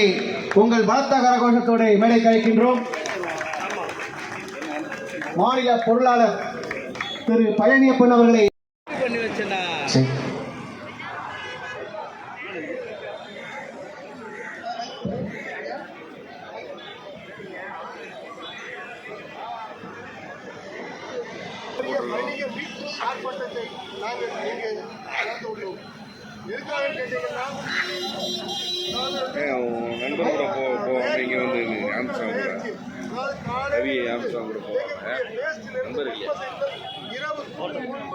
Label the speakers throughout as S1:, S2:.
S1: அவர்களை உங்கள் பலத்த கரகோஷத்தோடு மேடை கழிக்கின்றோம். மாநில பொருளாளர் திரு பழனியப்பன் அவர்களை
S2: ஆர்ப்பாட்டத்தை நாங்கள் இங்கே நடத்த உள்ளோம். எதுக்காக கேட்டீங்கன்னா
S3: நண்பர் கூட போ போ அப்படிங்க வந்து ஆம்சாங் கூட. ரவி ஆம்சாங் கூட போவாங்க நண்பர் இல்லையா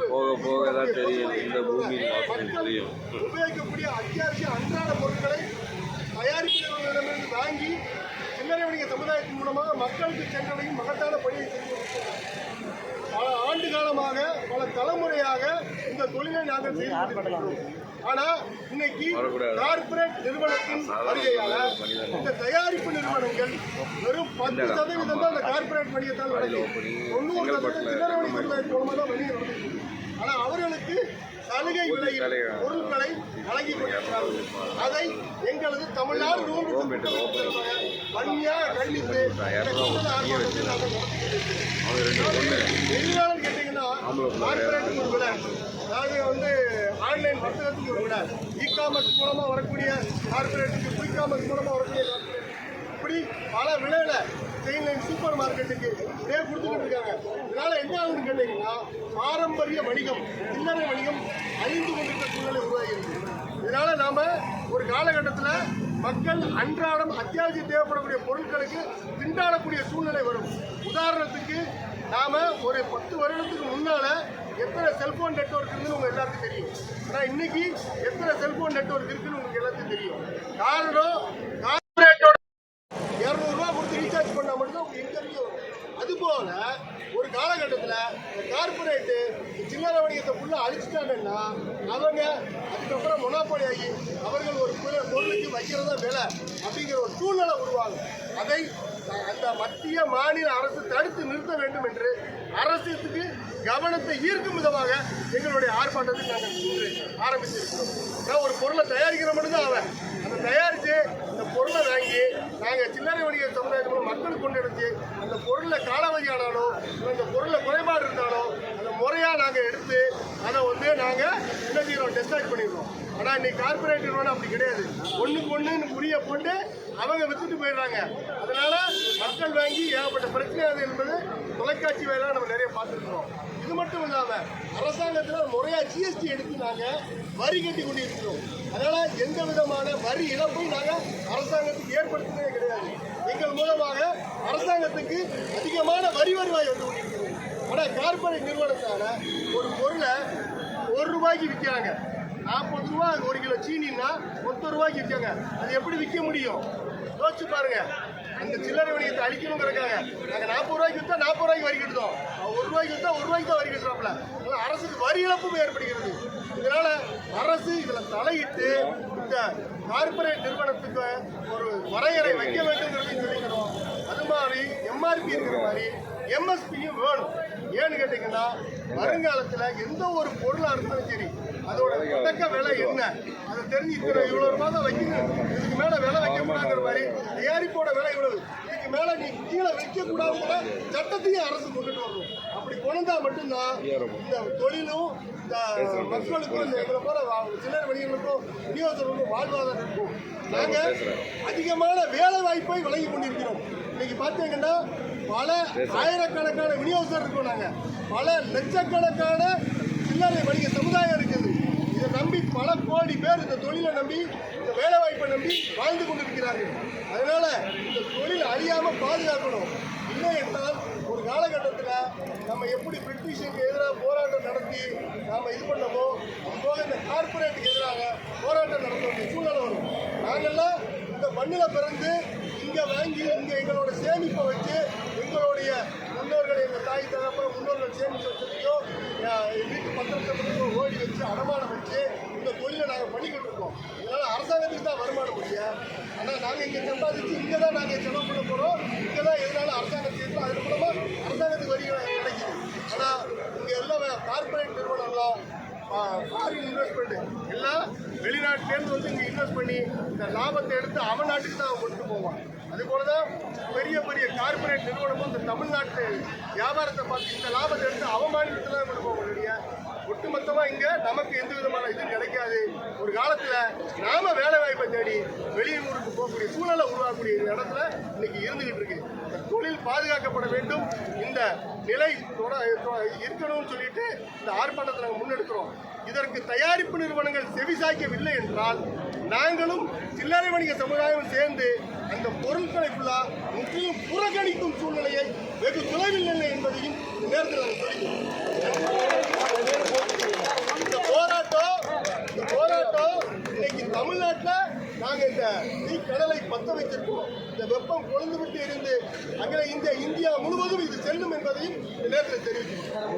S3: போக போக தான் தெரியும் இந்த பூமியின் வாசனை தெரியும்.
S2: உபயோகிக்கக்கூடிய அத்தியாவசிய அன்றாட பொருட்களை தயாரிப்பவர்களிடமிருந்து வாங்கி சில்லறை வணிக சமுதாயத்தின் மூலமாக மக்களுக்கு சென்றடையும் மகத்தான பணியை செய்து பல ஆண்டு காலமாக பல தலைமுறையாக இந்த தொழிலை நாங்கள் செய்து ஆனா இன்னைக்கு. கார்ப்பரேட் நிறுவனத்தின் வருகையால இந்த தயாரிப்பு நிறுவனங்கள் வெறும் பத்து சதவீதம் தான் இந்த கார்ப்பரேட் வணிகத்தால் நடக்குது தொண்ணூறு சதவீதம் சில்லறை வணிக சமுதாயத்தின் மூலமாக தான் வணிகம் நடக்குது ஆனா அவர்களுக்கு சலுகை விலையில் பொருட்களை வழங்கி கொண்டிருக்கிறார்கள். அதை எங்களது தமிழ்நாடு நூல் வன்மையாக கண்டித்து. எதிராளர் கேட்டீங்கன்னா கார்ப்பரேட்டுக்கு ஒரு விலை. அதாவது வந்து ஆன்லைன் வர்த்தகத்துக்கு ஒரு விலை. இ காமர்ஸ் மூலமா வரக்கூடிய கார்ப்பரேட்டுக்கு குயிக் காமர்ஸ் மூலமா வரக்கூடிய கார்ப்பரேட் இப்படி பல விலையில செயின் சூப்பர் மார்க்கெட்டுக்கு இதே கொடுத்துட்டு இருக்காங்க. இதனால என்ன ஆகுதுன்னு கேட்டீங்கன்னா பாரம்பரிய வணிகம் சில்லறை வணிகம் அழிந்து கொண்டிருக்க சூழ்நிலை உருவாகிருக்கு இதனால நாம ஒரு காலகட்டத்தில் மக்கள் அன்றாடம் அத்தியாவசியம் தேவைப்படக்கூடிய பொருட்களுக்கு திண்டாடக்கூடிய சூழ்நிலை வரும். உதாரணத்துக்கு நாம ஒரு பத்து வருடத்துக்கு முன்னால எத்தனை செல்போன் நெட்வொர்க் இருக்குன்னு உங்கள் எல்லாருக்கும் தெரியும். ஆனா இன்னைக்கு எத்தனை செல்போன் நெட்வொர்க் இருக்குன்னு உங்களுக்கு எல்லாத்துக்கும் தெரியும். காரணம் கார்பரேட்டோட இரநூறுவா கொடுத்து ரீசார்ஜ் பண்ணால் மட்டும்தான் உங்களுக்கு இன்கம்கே வரும். ஒரு காலகட்டத்தில் இந்த கார்பரேட்டு சில்லறை வணிகத்தை ஃபுல்லாக அழிச்சிட்டாங்கன்னா அவங்க அதுக்கப்புறம் மொனாப்பொலி ஆகி அவர்கள் ஒரு பொருளுக்கு வைக்கிறதா விலை அப்படிங்கிற ஒரு சூழ்நிலை உருவாகும். அதை அந்த மத்திய மாநில அரசு தடுத்து நிறுத்த வேண்டும் என்று அரசுக்கு கவனத்தை ஈர்க்கும் விதமாக எங்களுடைய ஆர்ப்பாட்டத்தை நாங்கள் இன்று ஆரம்பித்திருக்கிறோம். நான் ஒரு பொருளை தயாரிக்கிற மட்டும் தான் அவன் அதை தயாரித்து அந்த பொருளை வாங்கி நாங்கள் சில்லறை வணிக சமுதாயத்தில் மக்கள் மக்களுக்கு கொண்டு எடுத்து அந்த பொருளை காலாவதி ஆனாலோ அந்த பொருளில் குறைபாடு இருந்தாலோ அந்த முறையாக நாங்கள் எடுத்து அதை வந்து நாங்கள் என்ன செய்கிறோம் டெஸ்டாக் பண்ணிடுறோம். ஆனால் இன்னைக்கு கார்பரேட் நிறுவனம் அப்படி கிடையாது. ஒன்றுக்கு ஒன்று குறிய போட்டு அவங்க வித்துட்டு போயிடுறாங்க. அதனால மக்கள் வாங்கி ஏகப்பட்ட பிரச்சனை அது என்பது தொலைக்காட்சி வேலை நம்ம நிறைய பார்த்துருக்கோம். இது மட்டும் இல்லாம அரசாங்கத்தில் முறையா ஜிஎஸ்டி எடுத்து நாங்க வரி கட்டி கொண்டிருக்கிறோம். அதனால எந்த விதமான வரி இழப்பை நாங்க அரசாங்கத்துக்கு ஏற்படுத்தினதே கிடையாது. எங்கள் மூலமாக அரசாங்கத்துக்கு அதிகமான வரி வருவாய் வந்து கொண்டிருக்கிறது. ஆனால் கார்பரேட் நிறுவனத்தால ஒரு பொருளை ஒரு ரூபாய்க்கு விற்கிறாங்க. நாற்பது ரூபா ஒரு கிலோ சீனின்னா முப்பது ரூபாய்க்கு விற்காங்க. அது எப்படி விற்க முடியும்? யோசிச்சு பாருங்க. அந்த சில்லறை வணிகத்தை அழிக்கணுங்கிறக்காங்க நாங்கள் நாற்பது ரூபாய்க்கு விற்றா நாற்பது ரூபாய்க்கு வரி கட்டுதோம் ஒரு ரூபாய்க்கு விற்றா ஒரு ரூபாய்க்கு தான் வரி கட்டுறாப்புல. அரசுக்கு வரி இழப்பும் ஏற்படுகிறது. இதனால அரசு இதில் தலையிட்டு இந்த கார்ப்பரேட் நிறுவனத்துக்கு ஒரு வரையறை வைக்க வேண்டும்ங்கிறதையும் சொல்லிக்கிறோம். அது மாதிரி எம்ஆர்பி இருக்கிற மாதிரி எம்எஸ்பியும் வேணும். ஏன்னு கேட்டிங்கன்னா வருங்காலத்தில் எந்த ஒரு பொருளாக இருந்தாலும் சரி அதோட தொடக்க விலை என்ன? அதை தெரிஞ்சுக்கிற இவ்வளோ ரூபா தான் வைக்கணும். இதுக்கு மேலே விலை வைக்கக்கூடாதுங்கிற மாதிரி தயாரிப்போட விலை இவ்வளவு. இதுக்கு மேலே நீ கீழே வைக்கக்கூடாதுங்கிற சட்டத்தையும் அரசு கொண்டுட்டு வரணும். அப்படி கொண்டா மட்டும்தான் இந்த தொழிலும் இந்த மக்களுக்கும் இந்த எங்களை போல வா- சில்லறை வணிகர்களுக்கும் விநியோகத்திற்கும் வாழ்வாதாரம் இருக்கும் நாங்கள் அதிகமான வேலை வாய்ப்பை வழங்கி கொண்டிருக்கிறோம். இன்னைக்கு பார்த்தீங்கன்னா பல ஆயிரக்கணக்கான விநியோகஸ்தர் இருக்கோம் நாங்கள் பல லட்சக்கணக்கான சில்லறை வணிக சமுதாயம் இருக்குது. நம்பி பல கோடி பேர் இந்த தொழிலை நம்பி இந்த வேலை வாய்ப்பை நம்பி வாழ்ந்து கொண்டிருக்கிறார்கள். அதனால இந்த தொழில் அழியாம பாதுகாக்கணும். இல்லை என்றால் ஒரு காலகட்டத்தில் நம்ம எப்படி பிரிட்டிஷுக்கு எதிராக போராட்டம் நடத்தி நாம் இது பண்ணமோ அதுபோக இந்த கார்பரேட்டுக்கு எதிராக போராட்டம் நடத்த வேண்டிய சூழ்நிலை வரும். நாங்கள்லாம் இந்த மண்ணில் பிறந்து இங்கே வாங்கி இங்கே எங்களோட சேமிப்பை வச்சு எங்களுடைய முன்னோர்கள் எங்கள் தாய் தகப்ப முன்னோர்கள் சேமிப்பு வச்சதையோ வீட்டு பத்திரத்தை ஓடி வச்சு அடமானம் வச்சு இந்த தொழிலை நாங்கள் பண்ணிக்கிட்டு இருக்கோம். இதனால் அரசாங்கத்துக்கு தான் வருமானம் முடியும் ஆனால் நாங்கள் இங்கே சம்பாதிச்சு இங்கே தான் நாங்கள் செலவு பண்ண போகிறோம் இங்கே தான் எதனால அரசாங்கத்துக்கு அது அதன் மூலமாக அரசாங்கத்துக்கு வரி கிடைக்குது. ஆனால் இங்கே எல்லாம் கார்பரேட் நிறுவனங்களா ஃபாரின் இன்வெஸ்ட்மெண்ட்டு எல்லாம் வெளிநாட்டிலேருந்து வந்து இங்கே இன்வெஸ்ட் பண்ணி இந்த லாபத்தை எடுத்து அவன் நாட்டுக்கு தான் அவன் கொண்டு போவான் அதுபோலதான் தான் பெரிய பெரிய கார்ப்பரேட் நிறுவனமும் இந்த தமிழ்நாட்டு வியாபாரத்தை பார்த்து இந்த லாபத்தை எடுத்து அவன் தான் கொண்டு போவாங்க இல்லையா ஒட்டுமொத்தமா இங்க நமக்கு எந்த விதமான இது கிடைக்காது. ஒரு காலத்துல நாம வேலை வாய்ப்பை தேடி வெளியூருக்கு போகக்கூடிய சூழலை உருவாக்கக்கூடிய இடத்துல இன்னைக்கு இருந்துகிட்டு இருக்கு. இந்த தொழில் பாதுகாக்கப்பட வேண்டும். இந்த நிலை தொட- இருக்கணும்னு சொல்லிட்டு இந்த ஆர்ப்பாட்டத்தை நாங்கள் முன்னெடுக்கிறோம். இதற்கு தயாரிப்பு நிறுவனங்கள் செவிசாய்க்கவில்லை என்றால் நாங்களும் சில்லறை வணிக சமுதாயம் சேர்ந்து அந்த பொருட்களை ஃபுல்லா முற்றிலும் புறக்கணிக்கும் சூழ்நிலையை வெகு தொலைவில் இல்லை என்பதையும் நேரத்தில் நாங்கள் சொல்லிக்கிறோம். இந்த போராட்டம் இந்த போராட்டம் இன்னைக்கு தமிழ்நாட்டில் நாங்கள் இந்த தீ கடலை பத்த வைத்திருக்கோம் இந்த வெப்பம் கொழுந்து விட்டு இருந்து அகில இந்திய இந்தியா முழுவதும் இது செல்லும் என்பதையும் நேரத்தில் தெரிவிக்கிறோம்.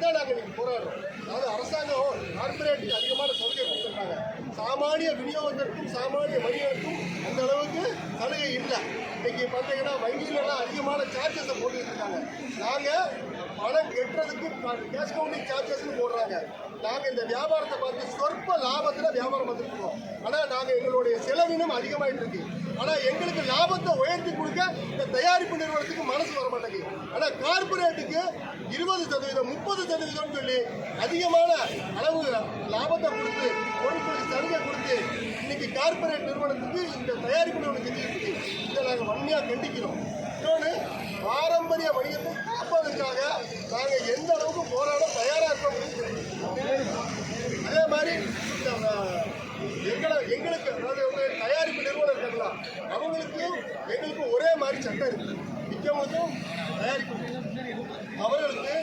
S2: இதை நாங்கள் இன்னைக்கு போராடுறோம் அதாவது அரசாங்கம் கார்பரேட்டுக்கு அதிகமான சலுகை கொடுத்துருக்காங்க. சாமானிய விநியோகத்திற்கும் சாமானிய வணிகருக்கும் அந்த அளவுக்கு சலுகை இல்லை. இன்னைக்கு பார்த்தீங்கன்னா வங்கியிலலாம் அதிகமான சார்ஜஸை போட்டுக்கிட்டு இருக்காங்க நாங்கள் பணம் கெட்டுறதுக்கு கேஷ் கவுண்டிங் சார்ஜஸ்னு போடுறாங்க. நாங்கள் இந்த வியாபாரத்தை பார்த்து சொற்ப லாபத்தில் வியாபாரம் பார்த்துருக்கோம் ஆனால் நாங்கள் எங்களுடைய செலவினம் அதிகமாயிட்டு இருக்கு. ஆனால் எங்களுக்கு லாபத்தை உயர்த்தி கொடுக்க இந்த தயாரிப்பு நிறுவனத்துக்கு மனசு வர மாட்டேங்குது ஆனால் கார்பரேட்டுக்கு இருபது சதவீதம் முப்பது சதவீதம் சொல்லி அதிகமான அளவு லாபத்தை கொடுத்து பொருட்களுக்கு சலுகை கொடுத்து இன்னைக்கு கார்பரேட் நிறுவனத்துக்கு இந்த தயாரிப்பு நிறுவனம் செஞ்சுருக்கு இதை நாங்கள் வன்மையாக கண்டிக்கிறோம். இன்னொன்று பாரம்பரிய வணிகத்தை காப்பதற்காக நாங்கள் எந்த அளவுக்கு போராட தயாராக இருக்கோம் அதே மாதிரி இந்த எங்களை எங்களுக்கு அதாவது வந்து தயாரிப்பு நிறுவனம் இருக்காங்களா அவங்களுக்கும் எங்களுக்கும் ஒரே மாதிரி சட்டம் இருக்குது மிக்கவங்களுக்கும் அவர்களுக்கு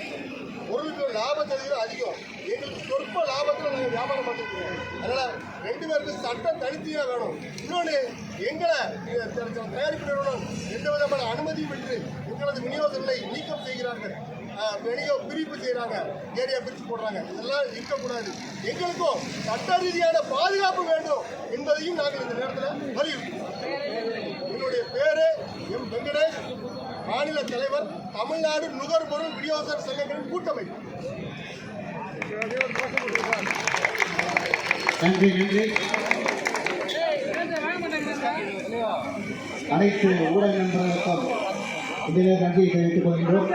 S2: பொருளுக்கு லாபத்தை அதிகம். எங்களுக்கு சொற்ப லாபத்தில் நாங்கள் வியாபாரம் பண்ணிருக்கோம் அதனால் ரெண்டு பேருக்கு சட்டம் தனித்தனியாக வேணும். இன்னொன்று எங்களை தயாரிப்பு நிறுவனம் எந்த விதமான அனுமதியும் இன்றி எங்களது விநியோகங்களை நீக்கம் செய்கிறார்கள். ஆஹ், பிரிப்பு செய்கிறாங்க ஏரியா பிரித்து போடுறாங்க. இதெல்லாம் இருக்கக்கூடாது. எங்களுக்கும் சட்ட ரீதியான பாதுகாப்பு வேண்டும் என்பதையும் நாங்கள் இந்த நேரத்தில் வலியுறுத்தோம் என்னுடைய பேரு எம் வெங்கடேஷ். மாநில தலைவர் தமிழ்நாடு நுகர்பொருள் விநியோகஸ்தர் சங்கங்களின் கூட்டமைப்பு.
S1: நன்றி நன்றி. அனைத்து ஊடக நண்பர்களுக்கும் இதிலே நன்றியை தெரிவித்துக் கொள்கின்றோம்.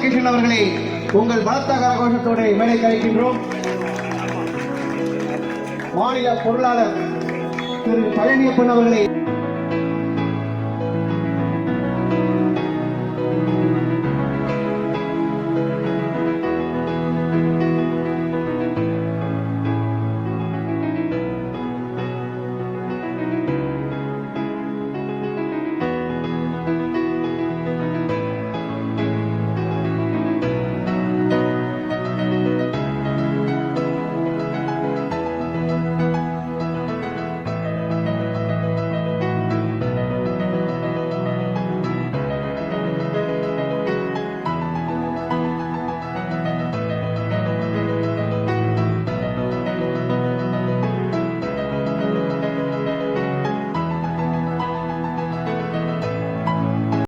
S1: கிருஷ்ணன் அவர்களை உங்கள் பலத்த கரகோஷத்தோடு மேடை கழிக்கின்றோம் மாநில பொருளாளர் திரு பழனியப்பன் அவர்களை